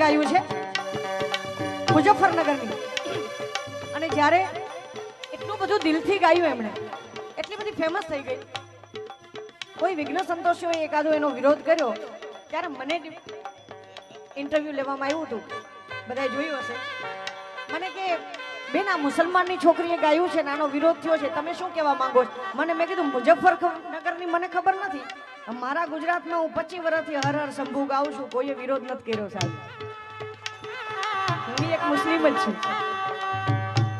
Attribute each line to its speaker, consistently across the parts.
Speaker 1: ગાયું છે, મુઝફ્ફરનગરની. અને જ્યારે એટલું બધું દિલથી ગાયું એમણે, એટલી બધી ફેમસ થઈ ગઈ. કોઈ વિઘ્ન સંતોષીઓએ એકાદો એનો વિરોધ કર્યો, ત્યારે મને ઇન્ટરવ્યૂ લેવામાં આવ્યું હતું, બધાએ જોયું હશે. મને કે, બેન, આ મુસલમાનની છોકરીએ ગાયું છે આનો વિરોધ થયો છે, તમે શું કહેવા માંગો છો? મને મેં કીધું, મુઝફ્ફરનગરની મને ખબર નથી. મારા ગુજરાતમાં હું પચીસ વર્ષથી હર હર શંભુ ગાઉં છું, કોઈએ વિરોધ નથી કર્યો સાહેબ. હું એક મુસ્લિમ જ છું.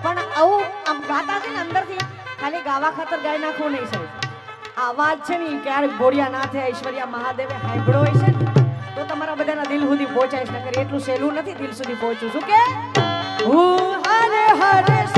Speaker 1: પણ આવું આમ ગાતા છે ને અંદરથી, ખાલી ગાવા ખાતર ગાય નાખવું નહીં સાહેબ. આ વાત છે ને ક્યારેક ક્યારેક ભોળિયા નાથે ઐશ્વર્યા મહાદેવે સાંભળ્યો હોય છે ને, તો તમારા બધાના દિલ સુધી પહોંચાય છે એટલું સહેલું નથી દિલ સુધી પહોંચું, શું કે? હું હરે હરે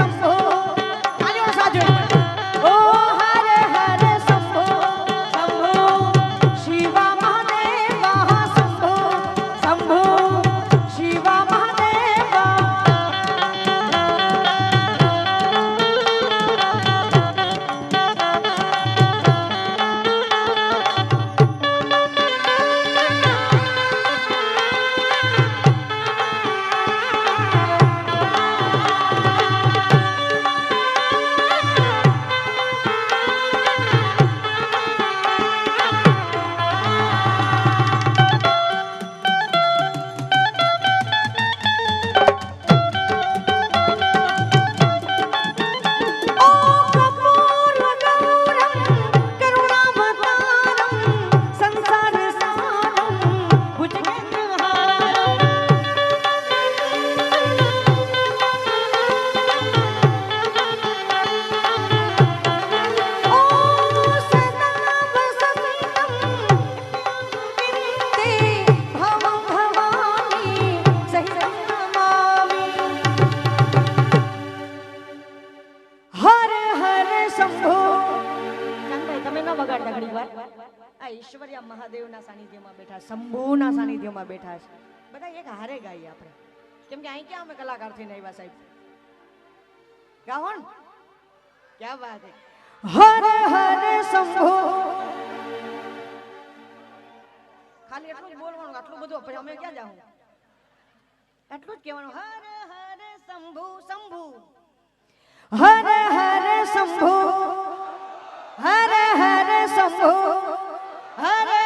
Speaker 1: શંભુના સાનિધ્યમાં બેઠા છે. બધા એક હારે ગાઈએ આપણે. કેમ કે અહીં ક્યાં અમે કલાકાર થઈને આવ્યા સાહેબ? ગાવો ને ક્યાં વાત હરે હરે શંભુ. ખાલી એટલું જ બોલવાનું આટલું બધું પછી અમે ક્યાં જાઉં? એટલું જ કહેવાનું હરે હરે શંભુ શંભુ. હરે હરે શંભુ. હરે હરે શંભુ. હર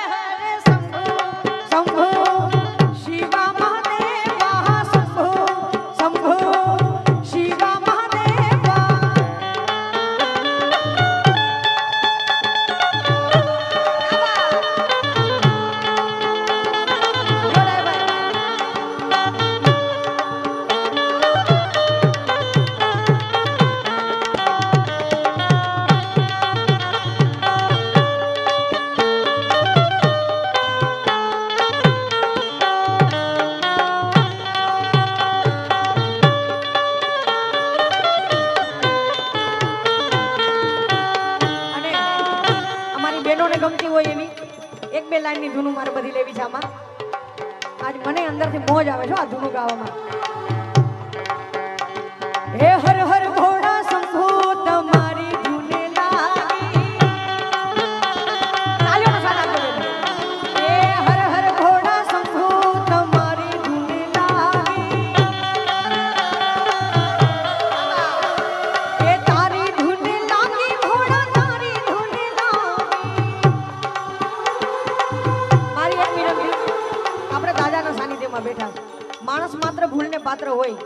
Speaker 1: પાત્ર હોય,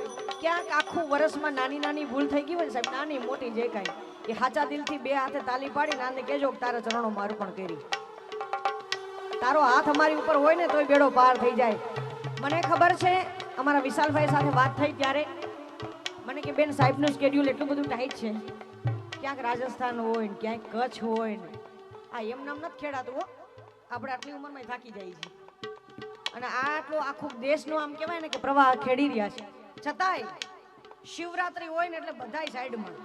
Speaker 1: ક્યાંક આખું વર્ષમાં નાની નાની ભૂલ થઈ ગઈ હોય સાહેબ, નાની મોટી જે કાંઈ, એ હાચા દિલથી બે હાથે તાલી પાડી નાને કહેજો તારા ચરણો મારું પણ કરી. તારો હાથ અમારી ઉપર હોય ને તોય બેડો પાર થઈ જાય. મને ખબર છે, અમારા વિશાલભાઈ સાથે વાત થઈ ત્યારે. મને કે બેન, સાહેબનું સ્કેડ્યુલ એટલું બધું ટાઈટ છે. ક્યાંક રાજસ્થાન હોય ને ક્યાંક કચ્છ હોય ને. આ એમ નામ નથી ખેડાતું હો. આપણે આટલી ઉંમરમાં થાકી જાય છીએ. અને આટલો આખો દેશનો આમ કહેવાય ને કે પ્રવાહ ખેડી રહ્યા છે. છતાંય શિવરાત્રી હોય ને એટલે બધાય સાઈડમાં.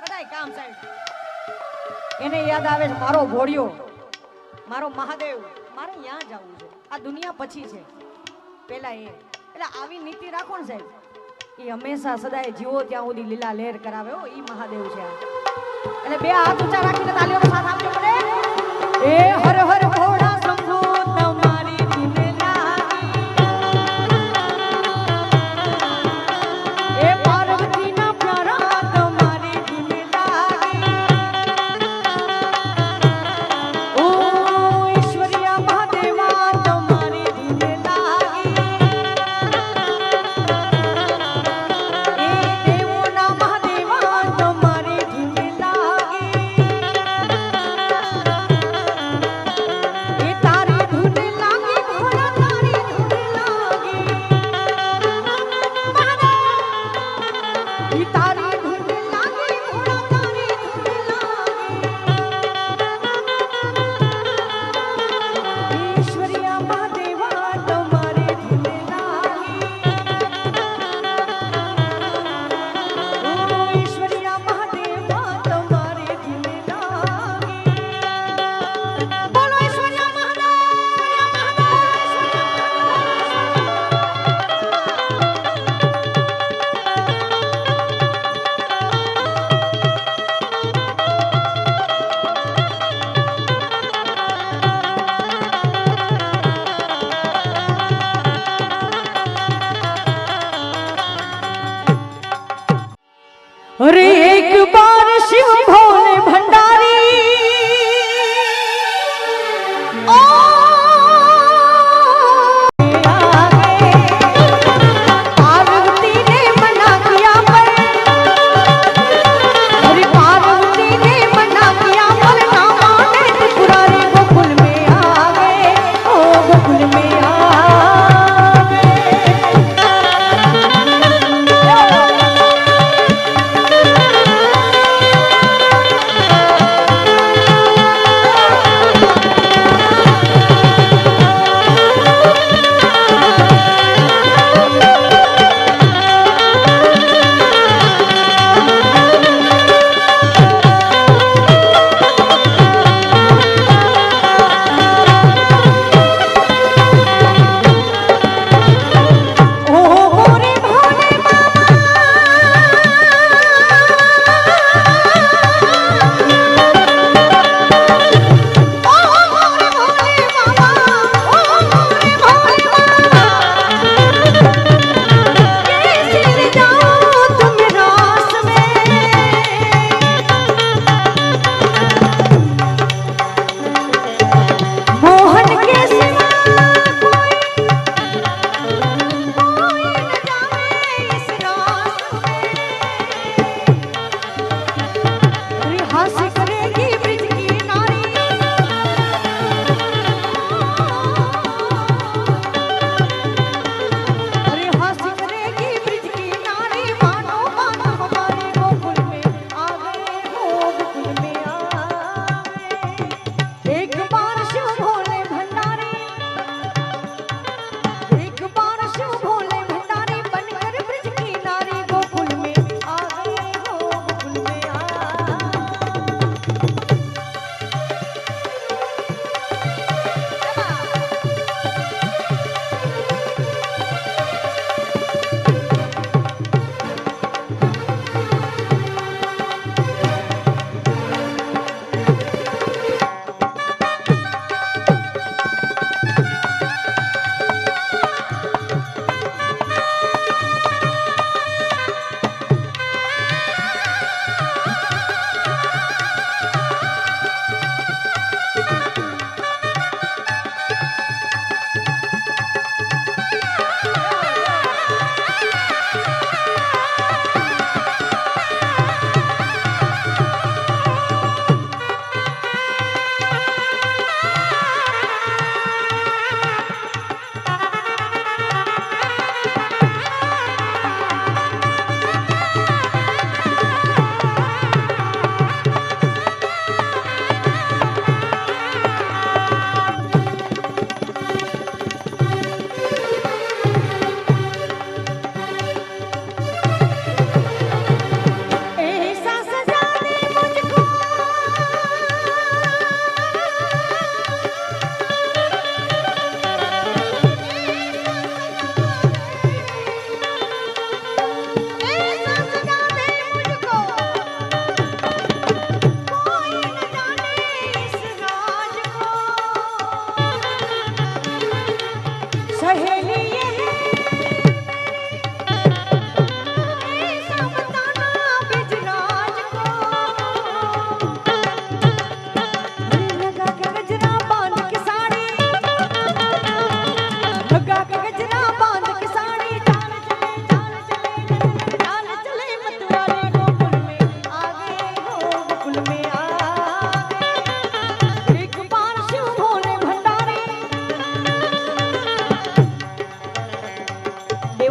Speaker 1: બધાય કામ સાઈડ. એને યાદ આવે છે મારો ઘોડિયો, મારો મહાદેવ. મારે ત્યાં જવું છે? આ દુનિયા પછી છે. પેલા એ. એટલે આવી નીતિ રાખો ને સાહેબ. એ હંમેશા સદાય જીવો ત્યાં સુધી લીલા લહેર કરાવે હો. એ મહાદેવ છે એટલે બે હાથ ઊંચા રાખીને તાલીઓનો સાથ આપજો મને. એ હર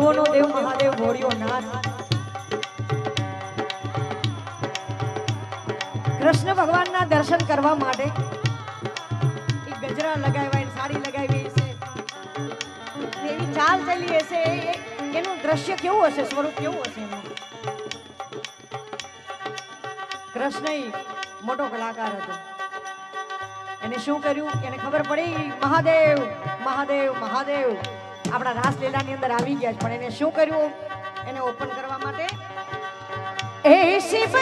Speaker 1: દેવોનો દેવ મહાદેવ ભોળ્યો નાથ કૃષ્ણ ભગવાનના દર્શન કરવા માટે ગજરા લગાવ્યા સાડી લગાવી છે એની ચાલ ચાલી હશે. એનું દ્રશ્ય કેવું હશે? સ્વરૂપ કેવું હશે એનું? કૃષ્ણ મોટો કલાકાર હતો. એને શું કર્યું? એને ખબર પડી? મહાદેવ મહાદેવ મહાદેવ. આપણા રાસલીલાની અંદર આવી ગયા છે, પણ એને શું કર્યું? એને ઓપન કરવા માટે? એ શિવ